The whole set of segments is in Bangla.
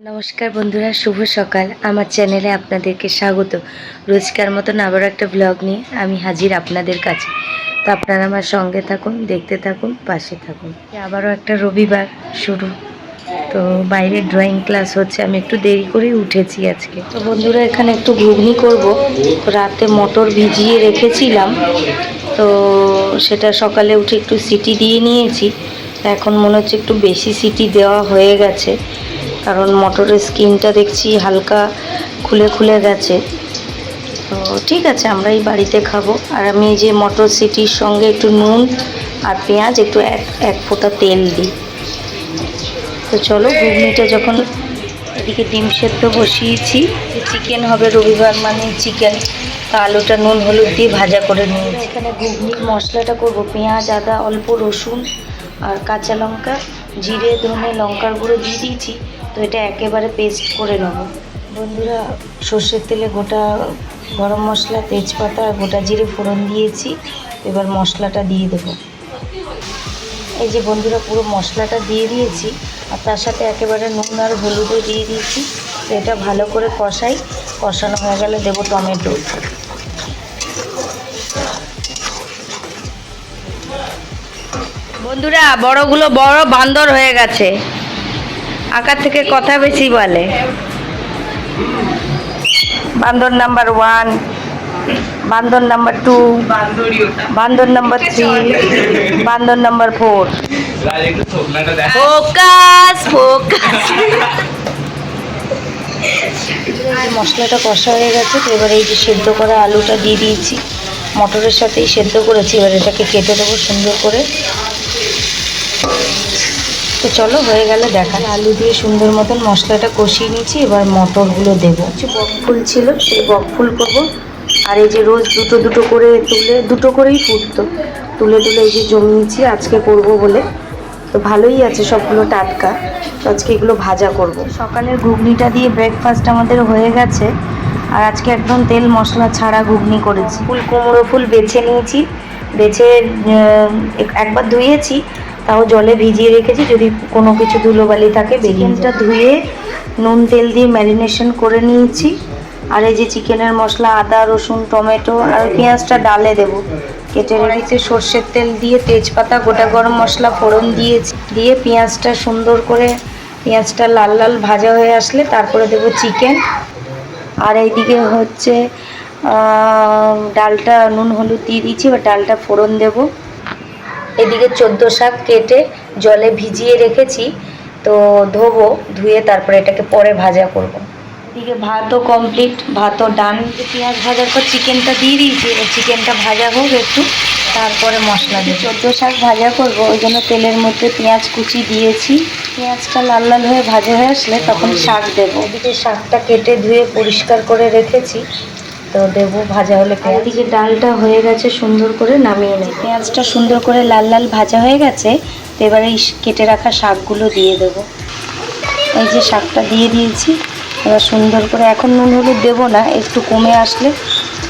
নমস্কার বন্ধুরা, শুভ সকাল। আমার চ্যানেলে আপনাদেরকে স্বাগত। রোজকার মতন আবারও একটা ব্লগ নিয়ে আমি হাজির আপনাদের কাছে। তো আপনারা আমার সঙ্গে থাকুন, দেখতে থাকুন, পাশে থাকুন। আবারও একটা রবিবার শুরু। তো বাইরে ড্রয়িং ক্লাস হচ্ছে, আমি একটু দেরি করেই উঠেছি আজকে। তো বন্ধুরা, এখানে একটু ঘুগনি করব। রাতে মটর ভিজিয়ে রেখেছিলাম। তো সেটা সকালে উঠে একটু সিটি দিয়ে নিয়েছি। এখন মনে হচ্ছে একটু বেশি সিটি দেওয়া হয়ে গেছে। কারণ মটরের স্কিনটা দেখছি হালকা খুলে খুলে গেছে। তো ঠিক আছে আমরা এই বাড়িতে খাব। আর আমি এই যে মটর সিটির সঙ্গে একটু নুন আর পেঁয়াজ একটু এক এক ফোঁটা তেল দিই। তো চলো, ঘুগনিটা যখন এদিকে ডিম সেদ্ধ বসিয়েছি চিকেন হবে রবিবার মানে চিকেন তা আলুটা নুন হলুদ দিয়ে ভাজা করে নিয়েছি। এখানে ঘুগনির মশলাটা করব, পেঁয়াজ, আদা, অল্প রসুন আর কাঁচা লঙ্কা, জিরে, ধনে লঙ্কার গুঁড়ো দিয়ে দিয়েছি। তো এটা একেবারে পেস্ট করে নেব। বন্ধুরা, সর্ষের তেলে গোটা গরম মশলা, তেজপাতা আর গোটা জিরে ফোড়ন দিয়েছি। এবার মশলাটা দিয়ে দেবো। এই যে বন্ধুরা, পুরো মশলাটা দিয়ে দিয়েছি আর তার সাথে একেবারে নুন আর হলুদও দিয়ে দিয়েছি। তো এটা ভালো করে কষাই। কষানো হয়ে গেলে দেবো টমেটো। বন্ধুরা, বড়গুলো বড় বান্দর হয়ে গেছে। আকার থেকে কথা বেশি বলে। বান্দর নাম্বার ওয়ান বান্দর নাম্বার টু বান্দর নাম্বার থ্রি বান্দর নাম্বার ফোর। Focus focus. মশলাটা কষা হয়ে গেছে তো এবার এই যে সেদ্ধ করা আলুটা দিয়ে দিয়েছি। মটরের সাথেই সেদ্ধ করেছি এবার এটাকে কেটে দেবো সুন্দর করে। তো চলো, হয়ে গেলে দেখা। আলু দিয়ে সুন্দর মতন মশলাটা কষিয়ে নিয়েছি, এবার মটরগুলো দেবো। কিছু বকফুল ছিল, সেই বকফুল করব। আর এই যে রোজ দুটো দুটো করে তুলে, দুটো করেই ফুটতো। তুলে তুলে এই যে জমিয়েছি, আজকে করব বলে। তো ভালোই আছে সবগুলো টাটকা। তো আজকে এগুলো ভাজা করব। সকালের ঘুগনিটা দিয়ে ব্রেকফাস্ট আমাদের হয়ে গেছে। আর আজকে একদম তেল মশলা ছাড়া ঘুগনি করেছি। ফুল কুমড়ো ফুল বেছে নিয়েছি। বেছে একবার ধুয়েছি। তাও জলে ভিজিয়ে রেখেছি, যদি কোনো কিছু ধুলোবালি থাকে চিকেনটা ধুয়ে নুন তেল দিয়ে ম্যারিনেশন করে নিয়েছি। আর এই যে চিকেনের মশলা, আদা, রসুন, টমেটো আর পেঁয়াজটা ডালে দেব। কেটে রেখেছি, সর্ষের তেল দিয়ে তেজপাতা, গোটা গরম মশলা ফোড়ন দিয়েছি। দিয়ে পেঁয়াজটা সুন্দর করে, পেঁয়াজটা লাল লাল ভাজা হয়ে আসলে তারপরে দেব চিকেন। আর এইদিকে হচ্ছে ডালটা, নুন, হলুদ দিয়ে দিয়েছি, এবার ডালটা ফোড়ন দেব। এদিকে চোদ্দ শাক কেটে জলে ভিজিয়ে রেখেছি তো ধোবো ধুয়ে তারপরে এটাকে পরে ভাজা করব। এদিকে ভাতও কমপ্লিট ভাতও ডান পেঁয়াজ ভাজার পর চিকেনটা দিয়ে দিয়েছি এবার চিকেনটা ভাজা হোক একটু তারপরে মশলা দিয়ে চোদ্দ শাক ভাজা করব ওই জন্য তেলের মধ্যে পেঁয়াজ কুচি দিয়েছি। পেঁয়াজটা লাল লাল হয়ে ভাজা হয়ে আসলে তখন শাক দেবো। এদিকে শাকটা কেটে ধুয়ে পরিষ্কার করে রেখেছি। তো দেবো ভাজা হলে এদিকে ডালটা হয়ে গেছে সুন্দর করে নামিয়ে নেই পেঁয়াজটা সুন্দর করে লাল লাল ভাজা হয়ে গেছে, তো এবারে কেটে রাখা শাকগুলো দিয়ে দেবো। এই যে শাকটা দিয়ে দিয়েছি, এবার সুন্দর করে, এখন নুন হলুদ দেবো না, একটু কমে আসলে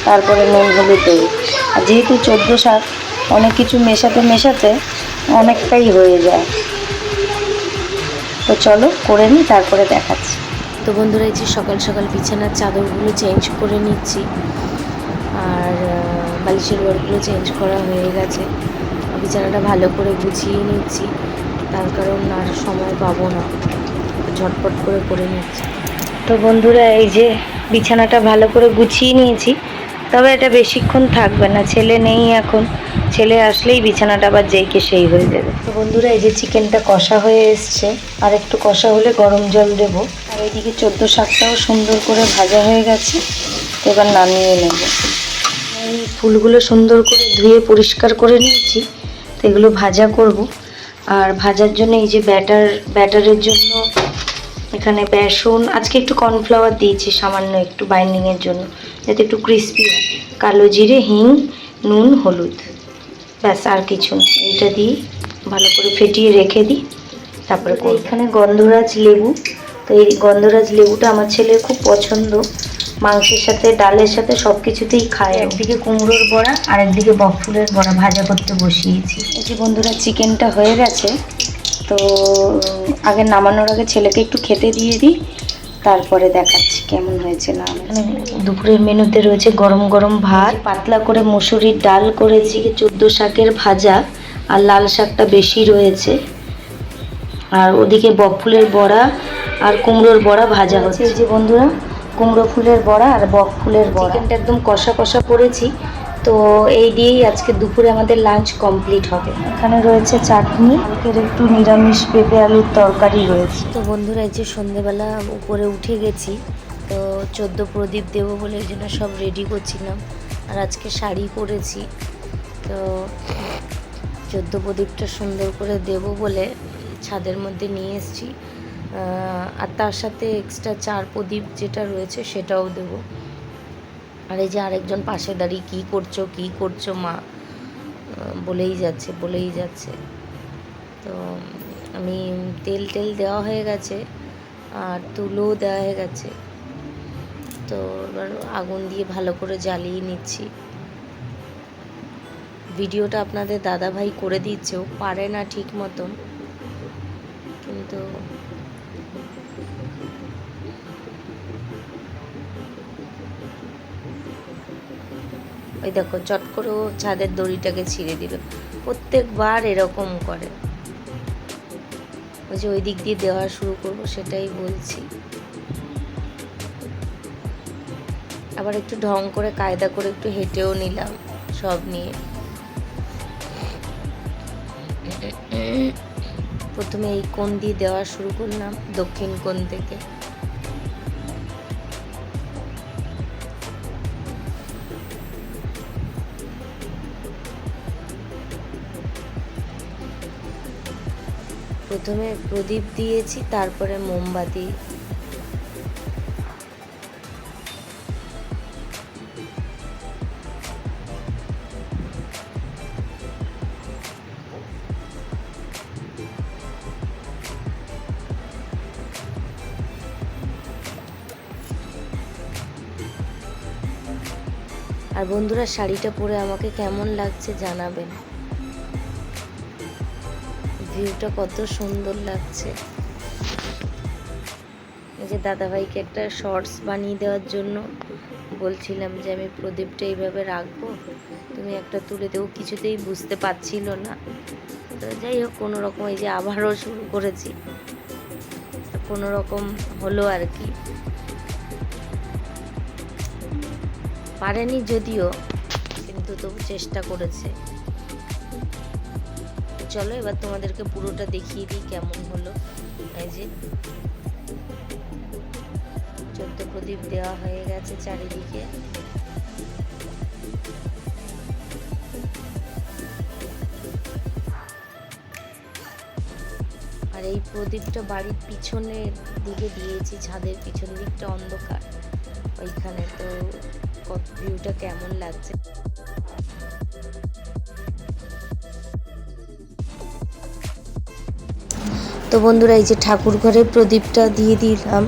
তারপরে নুন হলুদ দেবো। আর যেহেতু চোদ্দ শাক, অনেক কিছু মেশাতে মেশাতে অনেকটাই হয়ে যায়। তো চলো করে নিই তারপরে দেখাচ্ছি। তো বন্ধুরা, এই যে সকাল সকাল বিছানার চাদরগুলো চেঞ্জ করে নিচ্ছি। আর বালিশের ঘরগুলো চেঞ্জ করা হয়ে গেছে। বিছানাটা ভালো করে গুছিয়ে নিচ্ছি। তার কারণ আর সময় পাবো না। ঝটপট করে করে নিচ্ছি। তো বন্ধুরা, এই যে বিছানাটা ভালো করে গুছিয়ে নিয়েছি। তবে এটা বেশিক্ষণ থাকবে না, ছেলে নেই এখন। ছেলে আসলেই বিছানাটা আবার যেইকে সেই হয়ে যাবে। তো বন্ধুরা, এই যে চিকেনটা কষা হয়ে এসছে। আর একটু কষা হলে গরম জল দেব। এইদিকে চোদ্দ শাকটাও সুন্দর করে ভাজা হয়ে গেছে তো এবার নামিয়ে নেব। এই ফুলগুলো সুন্দর করে ধুয়ে পরিষ্কার করে নিয়েছি তো এগুলো ভাজা করব। আর ভাজার জন্য এই যে ব্যাটার ব্যাটারের জন্য এখানে বেসন আজকে একটু কর্নফ্লাওয়ার দিয়েছি সামান্য একটু বাইন্ডিংয়ের জন্য যাতে একটু ক্রিস্পি হয়। কালো জিরে হিং নুন হলুদ ব্যাস আর কিছু না। এইটা দিই ভালো করে ফেটিয়ে রেখে দিই তারপরে। এখানে গন্ধরাজ লেবু তো এই গন্ধরাজ লেবুটা আমার ছেলের খুব পছন্দ। মাংসের সাথে ডালের সাথে সব কিছুতেই খায় একদিকে কুমড়োর বড়া আর একদিকে বকফুলের বড়া ভাজা করতে বসিয়েছি। এই যে বন্ধুরা চিকেনটা হয়ে গেছে। তো আগে নামানোর আগে ছেলেকে একটু খেতে দিয়ে দিই। তারপরে দেখাচ্ছি কেমন হয়েছে না। দুপুরের মেনুতে রয়েছে গরম গরম ভাত। পাতলা করে মসুরির ডাল করেছি চোদ্দ শাকের ভাজা আর লাল শাকটা বেশি রয়েছে। আর ওদিকে বক ফুলের বড়া আর কুমড়োর বড়া ভাজা হচ্ছে। যে বন্ধুরা কুমড়ো ফুলের বড়া আর বক ফুলের বড়া। চিকেনটা একদম কষা কষা করেছি তো এই দিয়েই আজকে দুপুরে আমাদের লাঞ্চ কমপ্লিট হবে। এখানে রয়েছে চাটনি কালকের একটু নিরামিষ পেঁপে আলুর তরকারি রয়েছে। তো বন্ধুরা এই যে সন্ধেবেলা উপরে উঠে গেছি তো চোদ্দ প্রদীপ দেবো বলে এই জন্য সব রেডি করছিলাম। আর আজকে শাড়ি পরেছি তো চোদ্দ প্রদীপটা সুন্দর করে দেব বলে ছাদের মধ্যে নিয়ে এসেছি। আর তার সাথে এক্সট্রা চার প্রদীপ যেটা রয়েছে সেটাও দেব। আর এই যে আরেকজন পাশে দাঁড়িয়ে কী করছ কী করছ মা? বলেই যাচ্ছে বলেই যাচ্ছে। তো, আমি তেল টেল দেওয়া হয়ে গেছে, আর তুলোও দেওয়া হয়ে গেছে। তো এবার আগুন দিয়ে ভালো করে জ্বালিয়ে নিচ্ছি। ভিডিওটা আপনাদের দাদা ভাই করে দিচ্ছেও পারে না ঠিক মতন। কিন্তু ওই দেখো, চট করে ও ছাদের দড়িটাকে ছিঁড়ে দিল। প্রত্যেকবার এরকম করে। ওই যে ওই দিক দিয়ে দেওয়া শুরু করব, সেটাই বলছি। আবার একটু ঢং করে, কায়দা করে একটু হেঁটেও নিলাম সব নিয়ে। প্রথমে এই কোণ দিয়ে দেওয়া শুরু করলাম, দক্ষিণ কোণ থেকে। প্রথমে প্রদীপ দিয়েছি তারপরে মোমবাতি। আর বন্ধুরা শাড়িটা পরে আমাকে কেমন লাগছে জানাবেন। ভিউটা কত সুন্দর লাগছে। এই যে দাদাভাইকে একটা শর্টস বানিয়ে দেওয়ার জন্য বলছিলাম যে, আমি প্রদীপটা এইভাবে রাখব। তুমি একটা তুলে দেবো কিছুতেই বুঝতে পারছিল না। তো যাই হোক, কোনো রকম এই যে আবারও শুরু করেছি। কোনো রকম হলো আর কি। পারেনি যদিও, কিন্তু তবু চেষ্টা করেছে। চলো, এবার তোমাদেরকে পুরোটা দেখিয়ে দিই কেমন হলো। এই যে, চোদ্দ প্রদীপ দেওয়া হয়ে গেছে চারিদিকে। আর এই প্রদীপটা বাড়ির পিছনের দিকে দিয়েছি, ছাদের পিছন দিকটা অন্ধকার। ওইখানে তো ভিউটা কেমন লাগছে। তো বন্ধুরা, এই যে ঠাকুর ঘরে প্রদীপটা দিয়ে দিলাম।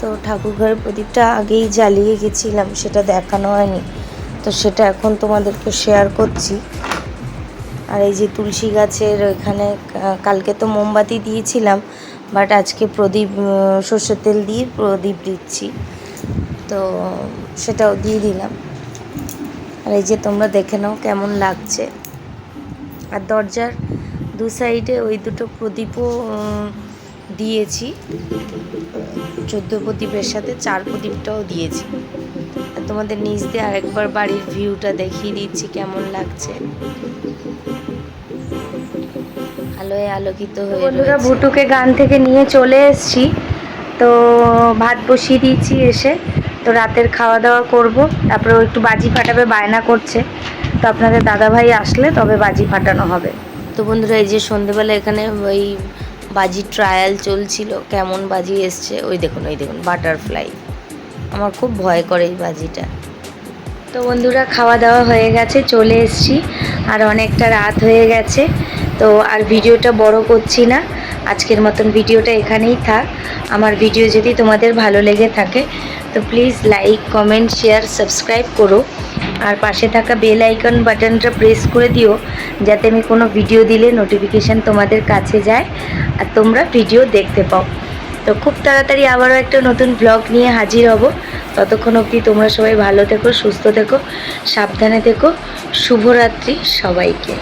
তো ঠাকুর ঘরের প্রদীপটা আগেই জ্বালিয়ে গেছিলাম, সেটা দেখানো হয়নি। তো সেটা এখন তোমাদেরকে শেয়ার করছি। আর এই যে তুলসী গাছের ওইখানে কালকে তো মোমবাতি দিয়েছিলাম বাট আজকে প্রদীপ সর্ষের তেল দিয়ে প্রদীপ দিচ্ছি। তো সেটাও দিয়ে দিলাম। আর এই যে তোমরা দেখে নাও কেমন লাগছে। আর দরজার দু সাইডে ওই দুটো প্রদীপও দিয়েছি। চোদ্দ প্রদীপের সাথে চার প্রদীপটাও দিয়েছি। আর তোমাদের নিচ দিয়ে আরেকবার বাড়ির ভিউটা দেখিয়ে দিচ্ছি কেমন লাগছে। আলোয় আলোকিত হয়ে বন্ধুরা ভুটুকে গান থেকে নিয়ে চলে এসেছি। তো ভাত বসিয়ে দিয়েছি এসে। তো রাতের খাওয়া দাওয়া করব। তারপরে একটু বাজি ফাটাবে বায়না করছে। তো আপনাদের দাদাভাই আসলে তবে বাজি ফাটানো হবে। তো বন্ধুরা, এই যে সন্ধেবেলা এখানে ওই বাজি ট্রায়াল চলছিল, কেমন বাজি এসছে, ওই দেখুন ওই দেখুন বাটারফ্লাই আমার খুব ভয় করে এই বাজিটা। তো বন্ধুরা খাওয়া দাওয়া হয়ে গেছে, চলে এসেছি, আর অনেকটা রাত হয়ে গেছে, তো আর ভিডিওটা বড় করছি না। আজকের মতন ভিডিওটা এখানেই থাক। আমার ভিডিও যদি তোমাদের ভালো লেগে থাকে তো please like comment share subscribe করো। আর পাশে থাকা বেল আইকন বাটনটা প্রেস করে দিও, যাতে আমি কোনো ভিডিও দিলে নোটিফিকেশান তোমাদের কাছে যায় আর তোমরা ভিডিও দেখতে পাও। তো খুব তাড়াতাড়ি আবারও একটা নতুন ব্লগ নিয়ে হাজির হব। ততক্ষণ অবধি তোমরা সবাই ভালো থেকো, সুস্থ থেকো, সাবধানে থেকো। শুভরাত্রি সবাইকে।